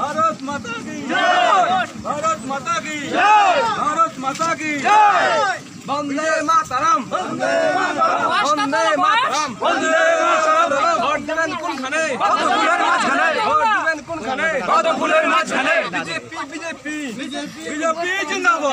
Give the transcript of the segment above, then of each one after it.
ভারত মাতা কি ভারত মাতা কি ভারত মাতা কি বন্দে মাতারাম বন্দে বন্দে মাতারাম বন্দে মাতারাম ভোট দিবেন কোনখানে পদ্মফুলের মাঝখানে ভোট দিবেন কোনখানে পদ্মফুলের মাঝখানে। বিজেপি বিজেপি বিজেপি বিজেপি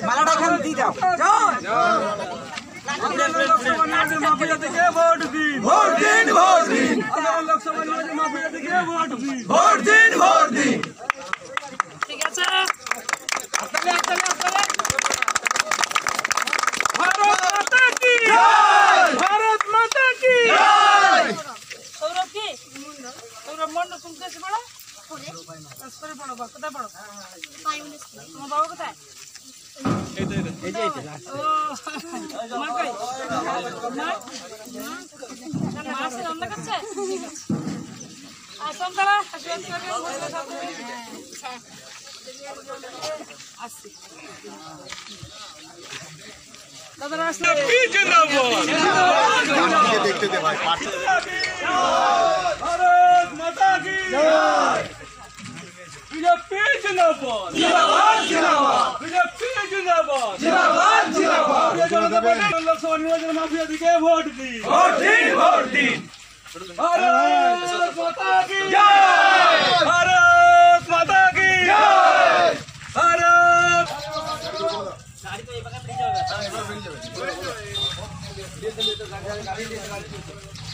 মালাটা এখানে দিয়ে থেকে ভোট দিন ভোট দিন ভোট দিন লোকসভা থেকে ভোট দিন ভোট দিন ঠিক আছে ভারত মাতা কি ভারত মাতা কি সৌরভ কি সৌরভ মন্ডল তুমি কেসে পড়ো করে পড়ো কোথায় পড়ো তোমার বাবা কোথায়? ও মা কই মা মা আছে রান্না করছে ঠিক আছে আসুন তারা আশীর্বাদ করবেন বসে থাকবেন আসছি দাদারা আসলে দেখতে দে ভাই ভারত মাতা কি বিজেপি জিন্দাবাদ জিন্দাবাদ জিন্দাবাদ বিজেপি জিন্দাবাদ জিন্দাবাদ জিন্দাবাদ লোকসভা নির্বাচনে মাফিয়া দিকে ভোট দিন ভোট দিন ভোট দিন ভারত মাতা কি ভারত মাতা কি ভারত বিজেপি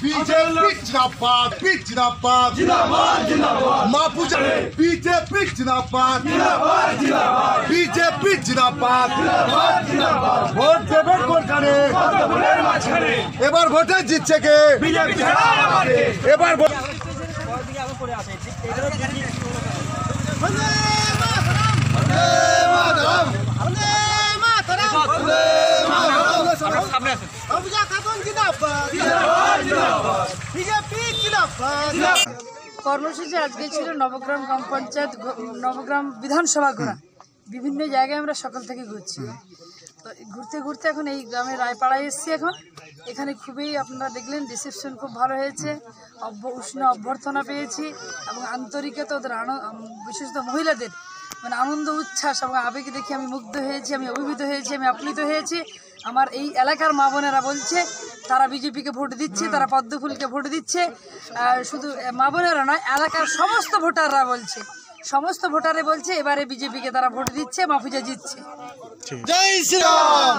জিন্দাবাদ জিন্দাবাদ জিন্দাবাদ জিন্দাবাদ মা পূজা বিজেপি জিন্দাবাদ জিন্দাবাদ জিন্দাবাদ বিজেপি জিন্দাবাদ জিন্দাবাদ জিন্দাবাদ ভোট দেবেন কোনখানে এবার ভোটে জিতছে কে বিজেপি এবার ভোট কর্মসূচি আজকে ছিল নবগ্রাম গ্রাম পঞ্চায়েত নবগ্রাম বিধানসভা ঘোরা বিভিন্ন জায়গায় আমরা সকাল থেকে ঘুরছি। তো ঘুরতে ঘুরতে এখন এই গ্রামে রায়পাড়ায় এসেছি এখন। এখানে খুবই আপনারা দেখলেন রিসেপশন খুব ভালো হয়েছে। উষ্ণ অভ্যর্থনা পেয়েছি এবং আন্তরিকতা ওদের বিশেষত মহিলাদের। মানে আনন্দ, উচ্ছ্বাস এবং আবেগ দেখে আমি মুগ্ধ হয়েছি, আমি অভিভূত হয়েছি, আমি আপ্লুত হয়েছি। আমার এই এলাকার মা বোনেরা বলছে, তারা বিজেপিকে ভোট দিচ্ছে, তারা পদ্মফুলকে ভোট দিচ্ছে। শুধু মা বোনেরা নয়, এলাকার সমস্ত ভোটাররা বলছে। সমস্ত ভোটারে বলছে, এবারে বিজেপিকে তারা ভোট দিচ্ছে, মাফুজা জিতছে। জয় শ্রীরাম